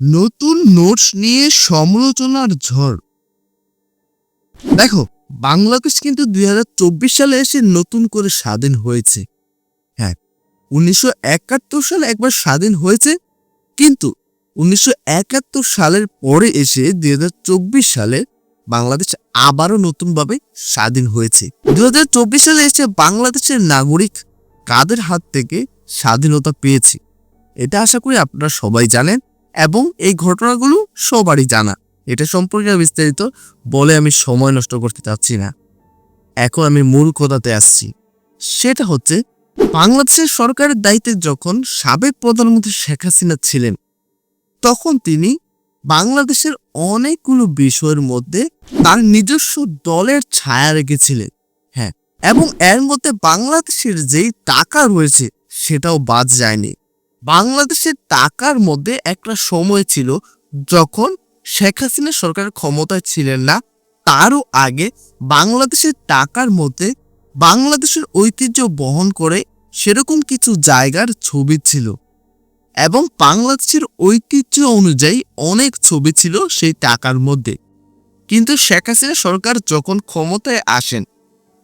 নতুন নোটস নিয়ে সমালোচনার ঝড়। দেখো, বাংলাদেশ কিন্তু দুই হাজার চব্বিশ সালে এসে নতুন করে স্বাধীন হয়েছে। হ্যাঁ উনিশশো একাত্তর সালে একবার স্বাধীন হয়েছে, কিন্তু উনিশশো একাত্তর সালের পরে এসে দুই হাজার চব্বিশ সালে বাংলাদেশ আবারও নতুনভাবে স্বাধীন হয়েছে। দুই হাজার চব্বিশ সালে এসে বাংলাদেশের নাগরিক কাদের হাত থেকে স্বাধীনতা পেয়েছে? এটা আশা করি আপনারা সবাই জানেন। এবং এই ঘটনাগুলো সবারই জানা। এটা সম্পর্কে বিস্তারিত বলে আমি সময় নষ্ট করতে চাচ্ছি না। এখন আমি মূল কথাতে আসছি। সেটা হচ্ছে, বাংলাদেশের সরকারের দায়িত্বে যখন সাবেক প্রধানমন্ত্রী শেখ হাসিনা ছিলেন, তখন তিনি বাংলাদেশের অনেকগুলো বিষয়ের মধ্যে তার নিজস্ব দলের ছায়া রেখেছিলেন। হ্যাঁ এবং এর মধ্যে বাংলাদেশের যেই টাকা রয়েছে, সেটাও বাদ যায়নি। বাংলাদেশের টাকার মধ্যে একটা সময় ছিল যখন শেখ হাসিনা সরকার ক্ষমতায় ছিলেন না। তারও আগে বাংলাদেশের টাকার মধ্যে বাংলাদেশের ঐতিহ্য বহন করে সেরকম কিছু জায়গার ছবি ছিল এবং বাংলাদেশের ঐতিহ্য অনুযায়ী অনেক ছবি ছিল সেই টাকার মধ্যে। কিন্তু শেখ হাসিনা সরকার যখন ক্ষমতায় আসেন,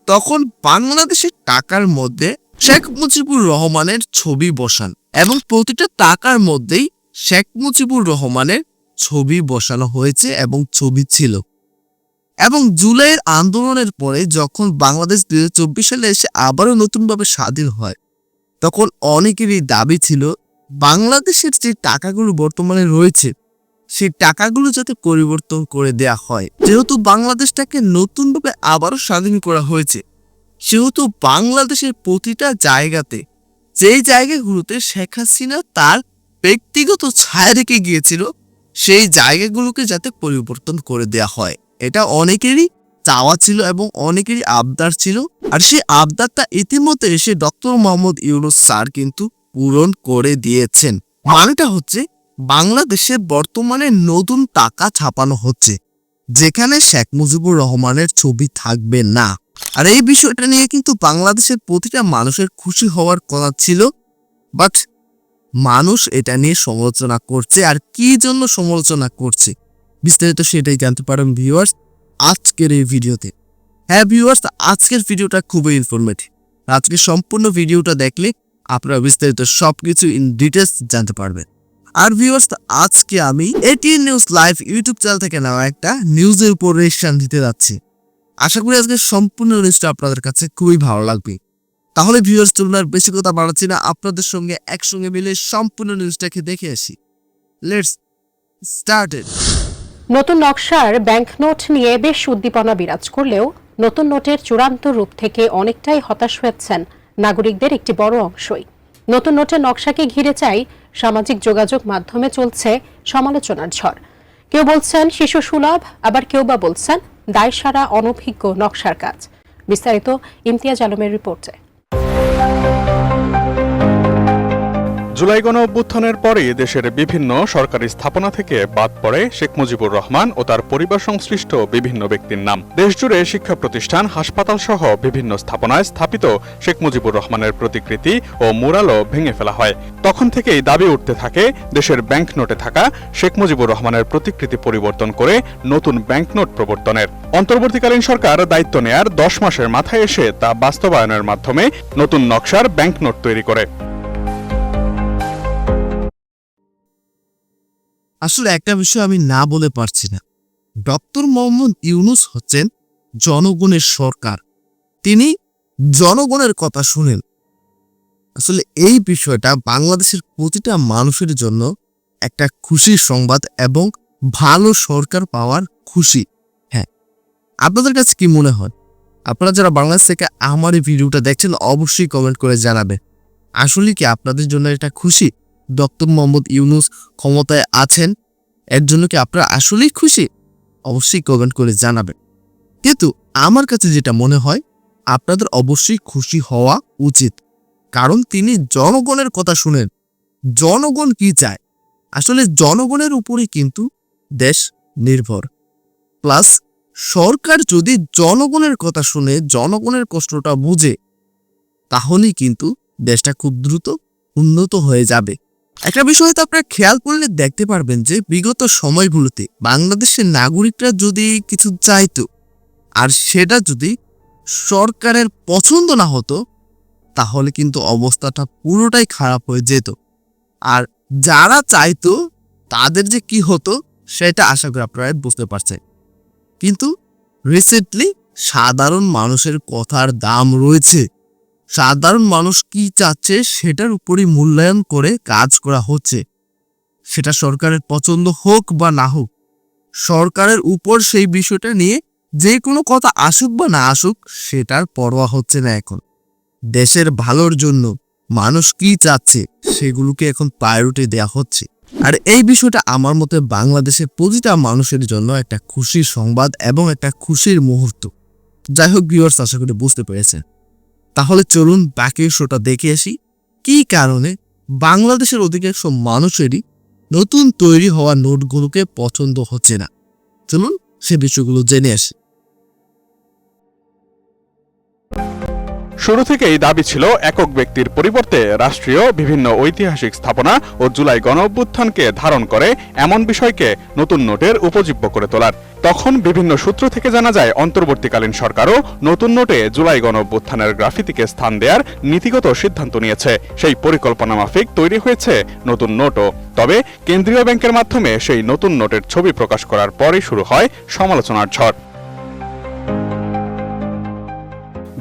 তখন বাংলাদেশের টাকার মধ্যে শেখ মুজিবুর রহমানের ছবি বসান এবং প্রতিটা টাকার মধ্যেই শেখ মুজিবুর রহমানের ছবি বসানো হয়েছে এবং ছবি ছিল। এবং জুলাইয়ের আন্দোলনের পরে যখন বাংলাদেশ দু হাজার চব্বিশ সালে এসে আবারও নতুনভাবে স্বাধীন হয়, তখন অনেকেরই দাবি ছিল, বাংলাদেশের যে টাকাগুলো বর্তমানে রয়েছে, সেই টাকাগুলো যাতে পরিবর্তন করে দেয়া হয়। যেহেতু বাংলাদেশটাকে নতুনভাবে আবারও স্বাধীন করা হয়েছে সেহেতু বাংলাদেশের প্রতিটা জায়গাতে যেই জায়গাগুলোতে শেখ হাসিনা তার ব্যক্তিগত ছায়া রেখে গিয়েছিল, সেই জায়গাগুলোকে যাতে পরিবর্তন করে দেয়া হয়। এটা অনেকেরই চাওয়া ছিল এবং অনেকেরই আবদার ছিল। আর সেই আবদারটা ইতিমধ্যে এসে ডক্টর মোহাম্মদ ইউনুস স্যার কিন্তু পূরণ করে দিয়েছেন। মানেটা হচ্ছে বাংলাদেশে বর্তমানে নতুন টাকা ছাপানো হচ্ছে, যেখানে শেখ মুজিবুর রহমানের ছবি থাকবে না। আর এই বিষয়টা নিয়ে কিন্তু বাংলাদেশের প্রতিটা মানুষের খুশি হওয়ার কথা ছিল বাট মানুষ এটা নিয়ে সমালোচনা করছে আর কি জন্য সমালোচনা করছে? বিস্তারিত সেটাই জানতে পারেন ভিউয়ার্স আজকের এই ভিডিওতে। হ্যাঁ ভিউয়ার্স আজকের ভিডিওটা খুবই ইনফরমেটিভ আজকে সম্পূর্ণ ভিডিওটা দেখলে আপনারা বিস্তারিত সবকিছু ইন ডিটেলস জানতে পারবেন। আর ভিউয়ার্স আজকে আমি ATN news live YouTube channel থেকে নেওয়া একটা নিউজের উপর রেশন দিতে যাচ্ছি। আশা করি আজকে সম্পূর্ণ নিউজটা আপনাদের কাছে খুবই ভালো লাগবে। তাহলে ভিউয়ার্স চলুন আর বেশি কথা বাড়াচ্ছি না, আপনাদের সঙ্গে একসঙ্গে মিলে সম্পূর্ণ নিউজটাকে দেখে আসি। লেটস স্টার্টেড নতুন নকশার ব্যাংক নোট নিয়ে বেশ উদ্দীপনা বিরাজ করলেও নতুন নোটের চূড়ান্ত রূপ থেকে অনেকটাই হতাশ হয়েছেন নাগরিকদের একটি বড় অংশই। নতুন নোটের নকশাকে ঘিরে চাই সামাজিক যোগাযোগ মাধ্যমে চলছে সমালোচনার ঝড়। কেউ বলছেন শিশু সুলভ, আবার কেউ বা বলছেন দায়সারা, অনভিজ্ঞ, নকশার কাজ। বিস্তারিত ইমতিয়াজ আলমের রিপোর্টে। জুলাই গণ অভ্যুত্থানের পরে দেশের বিভিন্ন সরকারি স্থাপনা থেকে বাদ পড়ে শেখ মুজিবুর রহমান ও তার পরিবার সংশ্লিষ্ট বিভিন্ন ব্যক্তির নাম। দেশজুড়ে শিক্ষা প্রতিষ্ঠান, হাসপাতাল সহ বিভিন্ন স্থাপনায় স্থাপিত শেখ মুজিবুর রহমানের প্রতিকৃতি ও মুরালও ভেঙে ফেলা হয়। তখন থেকেই দাবি উঠতে থাকে, দেশের ব্যাংক নোটে থাকা শেখ মুজিবুর রহমানের প্রতিকৃতি পরিবর্তন করে নতুন ব্যাংক নোট প্রবর্তনের। অন্তর্বর্তীকালীন সরকার দায়িত্ব নেয়ার দশ মাসের মাথায় এসে তা বাস্তবায়নের মাধ্যমে নতুন নকশার ব্যাংক নোট তৈরি করে। আসলে একটা বিষয় আমি না বলে পারছি না। ডক্টর মোহাম্মদ ইউনুস হচ্ছেন জনগণের সরকার। তিনি জনগণের কথা শুনেন। আসলে এই বিষয়টা বাংলাদেশের প্রতিটা মানুষের জন্য একটা খুশির সংবাদ এবং ভালো সরকার পাওয়ার খুশি। হ্যাঁ আপনাদের কাছে কি মনে হয়? আপনারা যারা বাংলাদেশ থেকে আমার এই ভিডিওটা দেখছেন, অবশ্যই কমেন্ট করে জানাবেন। আসলে কি আপনাদের জন্য এটা খুশি? ডক্টর মোহাম্মদ ইউনুস ক্ষমতায় আছেন, এর জন্য কি আপনারা আসলেই খুশি? অবশ্যই কমেন্ট করে জানাবেন। কিন্তু আমার কাছে যেটা মনে হয়, আপনাদের অবশ্যই খুশি হওয়া উচিত। কারণ তিনি জনগণের কথা শুনেন। জনগণ কি চায়? আসলে জনগণের উপরেই কিন্তু দেশ নির্ভর। প্লাস সরকার যদি জনগণের কথা শুনে, জনগণের কষ্টটা বুঝে, তাহলেই কিন্তু দেশটা খুব দ্রুত উন্নত হয়ে যাবে। একটা বিষয় হয়তো আপনারা খেয়াল করলে দেখতে পারবেন যে বিগত সময়গুলোতে বাংলাদেশের নাগরিকরা যদি কিছু চাইতো, আর সেটা যদি সরকারের পছন্দ না হতো, তাহলে কিন্তু অবস্থাটা পুরোটাই খারাপ হয়ে যেত। আর যারা চাইতো, তাদের যে কি হতো, সেটা আশা করি আপনারা বুঝতে পারছেন। কিন্তু রিসেন্টলি সাধারণ মানুষের কথার দাম রয়েছে। সাধারণ মানুষ কি চাচ্ছে সেটার উপরই মূল্যায়ন করে কাজ করা হচ্ছে। সেটা সরকারের পছন্দ হোক বা না হোক, সরকারের উপর সেই বিষয়টা নিয়ে যে কোনো কথা আসুক বা না আসুক, সেটার পরোয়া হচ্ছে না এখন। দেশের ভালোর জন্য মানুষ কি চাচ্ছে সেগুলোকে এখন প্রায়োরিটি দেওয়া হচ্ছে। আর এই বিষয়টা আমার মতে বাংলাদেশের প্রতিটা মানুষের জন্য একটা খুশির সংবাদ এবং একটা খুশির মুহূর্ত। যাই হোক ভিউয়ার্স আশা করি বুঝতে পেরেছেন। তাহলে চলুন বাকি শোটা দেখে আসি। কি কারণে বাংলাদেশের অধিকাংশ মানুষেরই নতুন তৈরি হওয়া নোটগুলোকে পছন্দ হচ্ছে না? চলুন সে বিষয়গুলো জেনে আসি। শুরু থেকেই দাবি ছিল একক ব্যক্তির পরিবর্তে রাষ্ট্রীয় বিভিন্ন ঐতিহাসিক স্থাপনা ও জুলাই গণ অভ্যুত্থানকে ধারণ করে এমন বিষয়কে নতুন নোটের উপজীব্য করে তোলার। তখন বিভিন্ন সূত্র থেকে জানা যায়, অন্তর্বর্তীকালীন সরকারও নতুন নোটে জুলাই গণ অভ্যুত্থানের গ্রাফিতিকে স্থান দেওয়ার নীতিগত সিদ্ধান্ত নিয়েছে। সেই পরিকল্পনা মাফিক তৈরি হয়েছে নতুন নোটও। তবে কেন্দ্রীয় ব্যাংকের মাধ্যমে সেই নতুন নোটের ছবি প্রকাশ করার পরই শুরু হয় সমালোচনার ঝড়।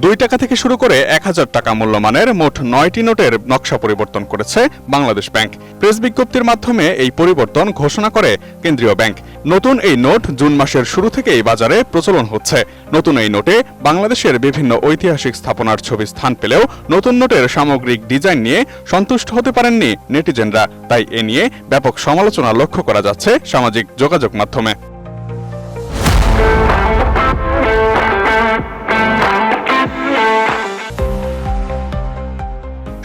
দুই টাকা থেকে শুরু করে এক হাজার টাকা মূল্যমানের মোট নয়টি নোটের নকশা পরিবর্তন করেছে বাংলাদেশ ব্যাংক। প্রেস বিজ্ঞপ্তির মাধ্যমে এই পরিবর্তন ঘোষণা করে কেন্দ্রীয় ব্যাংক। নতুন এই নোট জুন মাসের শুরু থেকেই বাজারে প্রচলন হচ্ছে। নতুন এই নোটে বাংলাদেশের বিভিন্ন ঐতিহাসিক স্থাপনার ছবি স্থান পেলেও নতুন নোটের সামগ্রিক ডিজাইন নিয়ে সন্তুষ্ট হতে পারেননি নেটিজেনরা। তাই এ নিয়ে ব্যাপক সমালোচনা লক্ষ্য করা যাচ্ছে সামাজিক যোগাযোগ মাধ্যমে।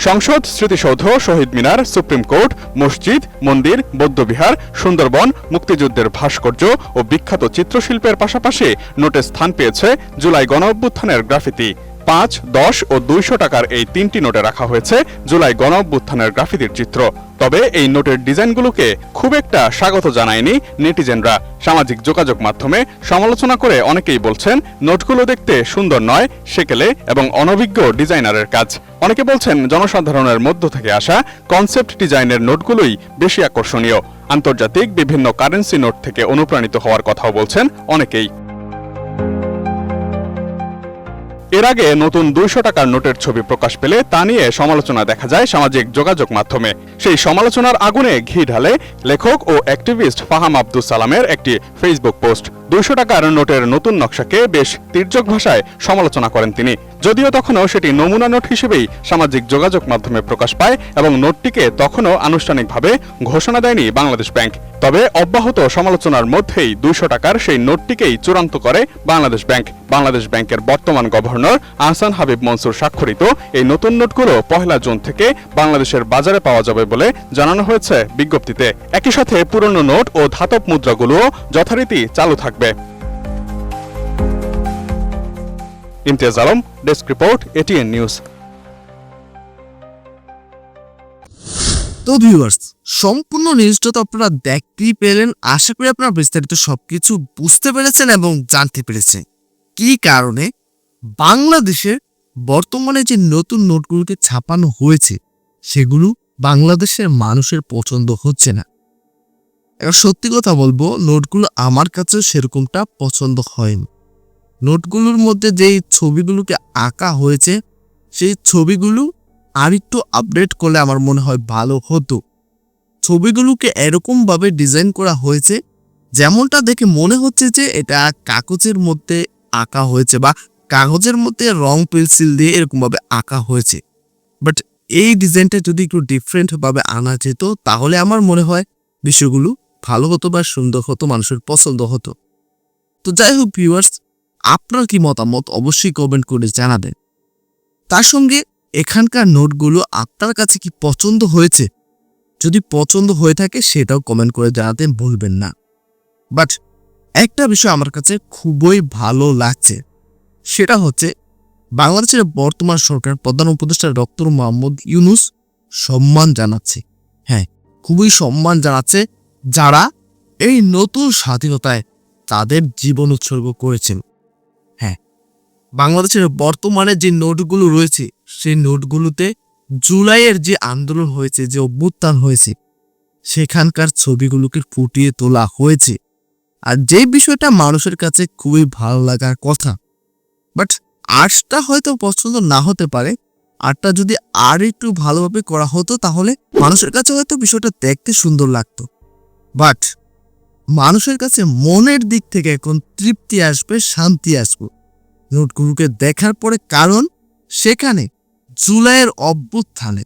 সংসদ, স্মৃতিসৌধ, শহীদ মিনার, সুপ্রিম কোর্ট, মসজিদ, মন্দির, বৌদ্ধবিহার, সুন্দরবন, মুক্তিযুদ্ধের ভাস্কর্য ও বিখ্যাত চিত্রশিল্পের পাশাপাশি নোটে স্থান পেয়েছে জুলাই গণ অভ্যুত্থানের গ্রাফিতি। পাঁচ, দশ ও দুইশো টাকার এই তিনটি নোটে রাখা হয়েছে জুলাই গণ অভ্যুত্থানের গ্রাফিতির চিত্র। তবে এই নোটের ডিজাইনগুলোকে খুব একটা স্বাগত জানায়নি নেটিজেনরা। সামাজিক যোগাযোগ মাধ্যমে সমালোচনা করে অনেকেই বলছেন, নোটগুলো দেখতে সুন্দর নয়, সেকেলে এবং অনভিজ্ঞ ডিজাইনারের কাজ। অনেকে বলছেন, জনসাধারণের মধ্য থেকে আসা কনসেপ্ট ডিজাইনের নোটগুলোই বেশি আকর্ষণীয়। আন্তর্জাতিক বিভিন্ন কারেন্সি নোট থেকে অনুপ্রাণিত হওয়ার কথাও বলছেন অনেকেই। এর আগে নতুন দুইশো টাকার নোটের ছবি প্রকাশ পেলে তা নিয়ে সমালোচনা দেখা যায় সামাজিক যোগাযোগ মাধ্যমে। সেই সমালোচনার আগুনে ঘি ঢালে লেখক ও অ্যাক্টিভিস্ট ফাহাম আব্দুল সালামের একটি ফেসবুক পোস্ট। দুইশো টাকার নোটের নতুন নকশাকে বেশ তির্যক ভাষায় সমালোচনা করেন তিনি। যদিও তখনও সেটি নমুনা নোট হিসেবেই সামাজিক যোগাযোগ মাধ্যমে প্রকাশ পায় এবং নোটটিকে তখনও আনুষ্ঠানিকভাবে ঘোষণা দেয়নি বাংলাদেশ ব্যাংক। তবে অব্যাহত সমালোচনার মধ্যেই দুইশো টাকার সেই নোটটিকেই চূড়ান্ত করে বাংলাদেশ ব্যাংক। বাংলাদেশ ব্যাংকের বর্তমান গভর্নর আহসান হাবিব মনসুর স্বাক্ষরিত এই নতুন নোটগুলো পহেলা জুন থেকে বাংলাদেশের বাজারে পাওয়া যাবে বলে জানানো হয়েছে বিজ্ঞপ্তিতে। একই সাথে পুরনো নোট ও ধাতব মুদ্রাগুলোও যথারীতি চালু থাকবে। Imtiaz Alam, desk report ATN news তো ভিউয়ার্স সম্পূর্ণ নিউজটা তো আপনারা দেখতেই পেলেন। আশা করি আপনারা বিস্তারিত সবকিছু বুঝতে পেরেছেন এবং জানতে পেরেছেন। কি কারণে? বাংলাদেশে বর্তমানে যে নতুন নোটগুলোকে ছাপানো হয়েছে, সেগুলো বাংলাদেশের মানুষের পছন্দ হচ্ছে না। এবার সত্যি কথা বলব, নোটগুলো আমার কাছে সেরকমটা পছন্দ হয়নি। নোটগুলোর মধ্যে যেই ছবিগুলোকে আঁকা হয়েছে, সেই ছবিগুলো আর একটু আপডেট করলে আমার মনে হয় ভালো হতো। ছবিগুলোকে এরকমভাবে ডিজাইন করা হয়েছে, যেমনটা দেখে মনে হচ্ছে যে এটা কাগজের মধ্যে আঁকা হয়েছে বা কাগজের মধ্যে রং পেন্সিল দিয়ে এরকমভাবে আঁকা হয়েছে। বাট এই ডিজাইনটা যদি একটু ডিফারেন্টভাবে আনা যেত, তাহলে আমার মনে হয় বিষয়গুলো ভালো হতো বা সুন্দর হতো, মানুষের পছন্দ হতো। তো যাই হোক ভিউয়ার্স আপনার কি মতামত অবশ্যই কমেন্ট করে জানাবেন। তার সঙ্গে এখানকার নোটগুলো আপনার কাছে কি পছন্দ হয়েছে? যদি পছন্দ হয়ে থাকে সেটাও কমেন্ট করে জানাতে ভুলবেন না। বাট একটা বিষয় আমার কাছে খুবই ভালো লাগছে, সেটা হচ্ছে বাংলাদেশের বর্তমান সরকার প্রধান উপদেষ্টা ডক্টর মোহাম্মদ ইউনুস সম্মান জানাচ্ছে। হ্যাঁ খুবই সম্মান জানাচ্ছে যারা এই নতুন স্বাধীনতায় তাদের জীবন উৎসর্গ করেছেন। হ্যাঁ। বাংলাদেশের বর্তমানে যে নোটগুলো রয়েছে, সেই নোটগুলোতে জুলাইয়ের যে আন্দোলন হয়েছে, যে অভ্যুত্থান হয়েছে, সেখানকার ছবিগুলোকে ফুটিয়ে তোলা হয়েছে। আর যে বিষয়টা মানুষের কাছে খুবই ভালো লাগার কথা, বাট আর্টসটা হয়তো পছন্দ না হতে পারে, আর্টটা যদি আর একটু ভালোভাবে করা হতো, তাহলে মানুষের কাছে হয়তো বিষয়টা দেখতে সুন্দর লাগতো। বাট মানুষের কাছে মনের দিক থেকে এখন তৃপ্তি আসবে, শান্তি আসবে। নোটগুলোকে দেখার পরে কারণ, সেখানে জুলাইয়ের অভ্যুত্থানে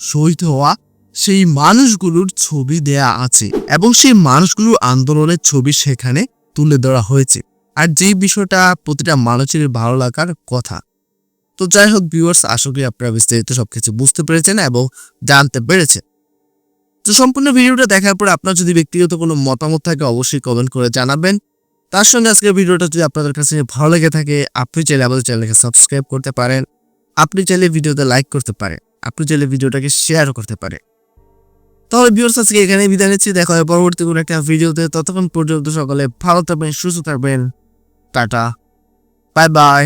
শহীদ হওয়া সেই মানুষগুলোর ছবি দেয়া আছে এবং সেই মানুষগুলোর আন্দোলনের ছবি সেখানে তুলে ধরা হয়েছে। আর যেই বিষয়টা প্রতিটা মানুষের ভালো লাগার কথা। তো যাই হোক ভিউয়ার্স আশা করি আপনারা বিস্তারিত সবকিছু বুঝতে পেরেছেন এবং জানতে পেরেছেন। তো সম্পূর্ণ ভিডিওটা দেখার পর আপনার যদি ব্যক্তিগত কোনো মতামত থাকে, অবশ্যই কমেন্ট করে জানাবেন। তার সঙ্গে আজকের ভিডিওটা যদি আপনাদের কাছে ভালো লেগে থাকে, আপনি চাইলে আমাদের চ্যানেলকে সাবস্ক্রাইব করতে পারেন। আপনি চাইলে ভিডিওতে লাইক করতে পারেন। আপনি চাইলে ভিডিওটাকে শেয়ারও করতে পারেন। তাহলে ভিউয়ার্স আজকে এখানে বিদায় নিচ্ছি। দেখা হয় পরবর্তী কোনো একটা ভিডিওতে। ততক্ষণ পর্যন্ত সকলে ভালো থাকবেন, সুস্থ থাকবেন। টাটা। Bye bye